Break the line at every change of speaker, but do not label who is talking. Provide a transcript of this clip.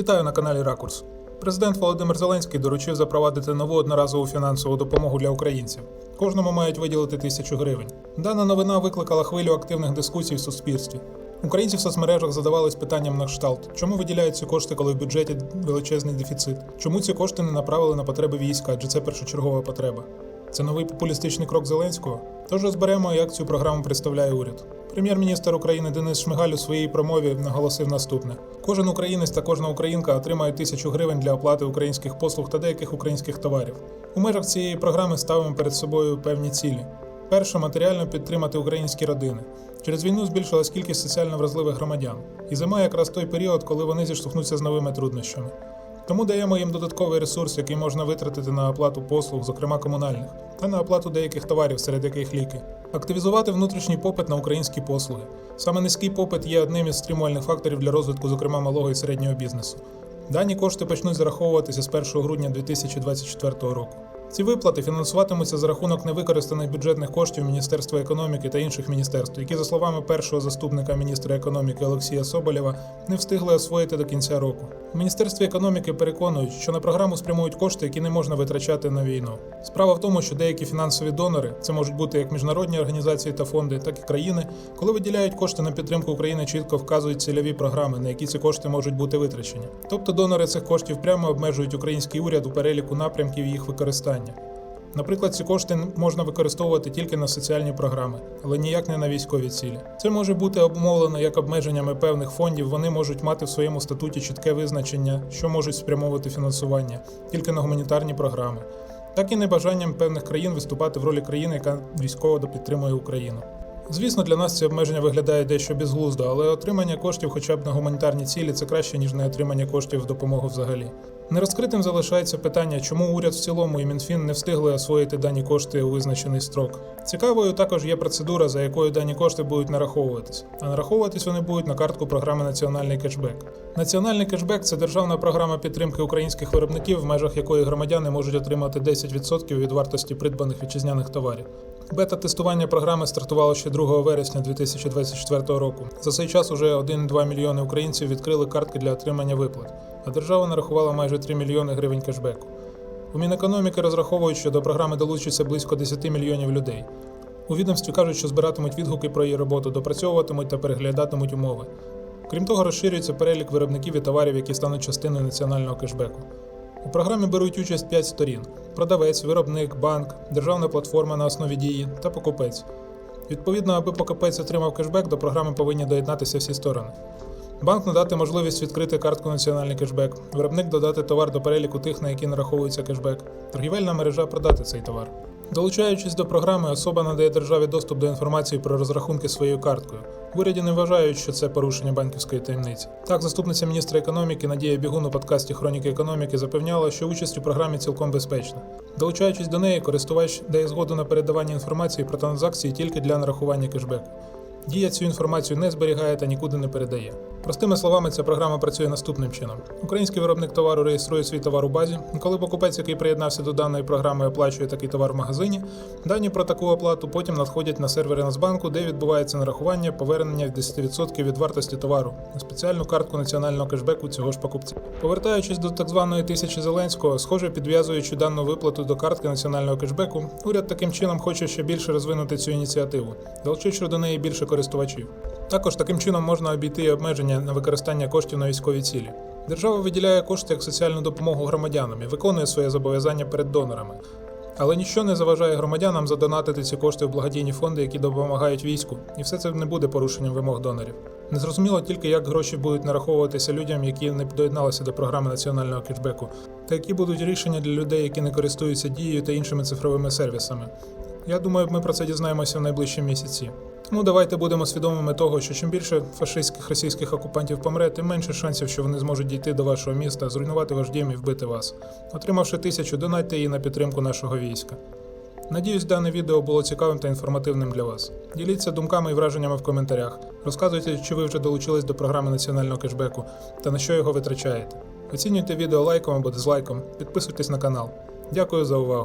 Вітаю на каналі Ракурс. Президент Володимир Зеленський доручив запровадити нову одноразову фінансову допомогу для українців. Кожному мають виділити тисячу гривень. Дана новина викликала хвилю активних дискусій в суспільстві. Українці в соцмережах задавались питанням на кшталт, чому виділяються кошти, коли в бюджеті величезний дефіцит? Чому ці кошти не направили на потреби війська, адже це першочергова потреба? Це новий популістичний крок Зеленського? Тож розберемо, як цю програму представляє уряд. Прем'єр-міністр України Денис Шмигаль у своїй промові наголосив наступне: кожен українець та кожна українка отримають тисячу гривень для оплати українських послуг та деяких українських товарів. У межах цієї програми ставимо перед собою певні цілі. Перше матеріально підтримати українські родини. Через війну збільшилась кількість соціально вразливих громадян, і зима якраз той період, коли вони зіштовхнуться з новими труднощами. Тому даємо їм додатковий ресурс, який можна витратити на оплату послуг, зокрема комунальних, та на оплату деяких товарів, серед яких ліки. Активізувати внутрішній попит на українські послуги. Саме низький попит є одним із стримувальних факторів для розвитку, зокрема малого і середнього бізнесу. Дані кошти почнуть зараховуватися з 1 грудня 2024 року. Ці виплати фінансуватимуться за рахунок невикористаних бюджетних коштів Міністерства економіки та інших міністерств, які, за словами першого заступника міністра економіки Олексія Соболєва, не встигли освоїти до кінця року. У міністерстві економіки переконують, що на програму спрямують кошти, які не можна витрачати на війну. Справа в тому, що деякі фінансові донори, це можуть бути як міжнародні організації та фонди, так і країни, коли виділяють кошти на підтримку України, чітко вказують цільові програми, на які ці кошти можуть бути витрачені. Тобто донори цих коштів прямо обмежують український уряд у переліку напрямків їх використання. Наприклад, ці кошти можна використовувати тільки на соціальні програми, але ніяк не на військові цілі. Це може бути обумовлено як обмеженнями певних фондів. Вони можуть мати в своєму статуті чітке визначення, що можуть спрямовувати фінансування тільки на гуманітарні програми, так і небажанням певних країн виступати в ролі країни, яка військово підтримує Україну. Звісно, для нас ці обмеження виглядають дещо безглуздо, але отримання коштів хоча б на гуманітарні цілі це краще, ніж не отримання коштів в допомогу взагалі. Нерозкритим залишається питання, чому уряд в цілому і Мінфін не встигли освоїти дані кошти у визначений строк. Цікавою також є процедура, за якою дані кошти будуть нараховуватись. А нараховуватись вони будуть на картку програми Національний кешбек. Національний кешбек це державна програма підтримки українських виробників, в межах якої громадяни можуть отримати 10% від вартості придбаних вітчизняних товарів. Бета-тестування програми стартувало ще 2 вересня 2024 року. За цей час уже 1,2 мільйони українців відкрили картки для отримання виплат, а держава нарахувала майже 3 мільйони гривень кешбеку. У Мінекономіки розраховують, що до програми долучиться близько 10 мільйонів людей. У відомстві кажуть, що збиратимуть відгуки про її роботу, допрацьовуватимуть та переглядатимуть умови. Крім того, розширюється перелік виробників і товарів, які стануть частиною національного кешбеку. У програмі беруть участь 5 сторін: продавець, виробник, банк, державна платформа на основі дії та покупець. Відповідно, аби покупець отримав кешбек, до програми повинні доєднатися всі сторони. Банк надати можливість відкрити картку національний кешбек, виробник додати товар до переліку тих, на які нараховується кешбек, торгівельна мережа продати цей товар. Долучаючись до програми, особа надає державі доступ до інформації про розрахунки своєю карткою. В уряді не вважають, що це порушення банківської таємниці. Так, заступниця міністра економіки Надія Бігун у подкасті Хроніки економіки запевняла, що участь у програмі цілком безпечна. Долучаючись до неї, користувач дає згоду на передавання інформації про транзакції тільки для нарахування кешбеку. Дія цю інформацію не зберігає та нікуди не передає. Простими словами, ця програма працює наступним чином: український виробник товару реєструє свій товар у базі. Коли покупець, який приєднався до даної програми, оплачує такий товар в магазині, дані про таку оплату потім надходять на сервери Нацбанку, де відбувається нарахування повернення 10% від вартості товару на спеціальну картку національного кешбеку цього ж покупця. Повертаючись до так званої тисячі Зеленського, схоже, підв'язуючи дану виплату до картки національного кешбеку, уряд таким чином хоче ще більше розвинути цю ініціативу, долучивши до неї більше користувачів. Також таким чином можна обійти обмеження на використання коштів на військові цілі. Держава виділяє кошти як соціальну допомогу громадянам і виконує своє зобов'язання перед донорами. Але ніщо не заважає громадянам задонатити ці кошти в благодійні фонди, які допомагають війську, і все це не буде порушенням вимог донорів. Незрозуміло тільки, як гроші будуть нараховуватися людям, які не доєдналися до програми національного кешбеку, та які будуть рішення для людей, які не користуються дією та іншими цифровими сервісами. Я думаю, ми про це дізнаємося в найближчі місяці. Тому давайте будемо свідомими того, що чим більше фашистських російських окупантів помре, тим менше шансів, що вони зможуть дійти до вашого міста, зруйнувати ваш дім і вбити вас. Отримавши тисячу, донайте її на підтримку нашого війська. Надіюсь, дане відео було цікавим та інформативним для вас. Діліться думками і враженнями в коментарях. Розказуйте, чи ви вже долучились до програми національного кешбеку та на що його витрачаєте. Оцінюйте відео лайком або дизлайком, підписуйтесь на канал. Дякую за увагу.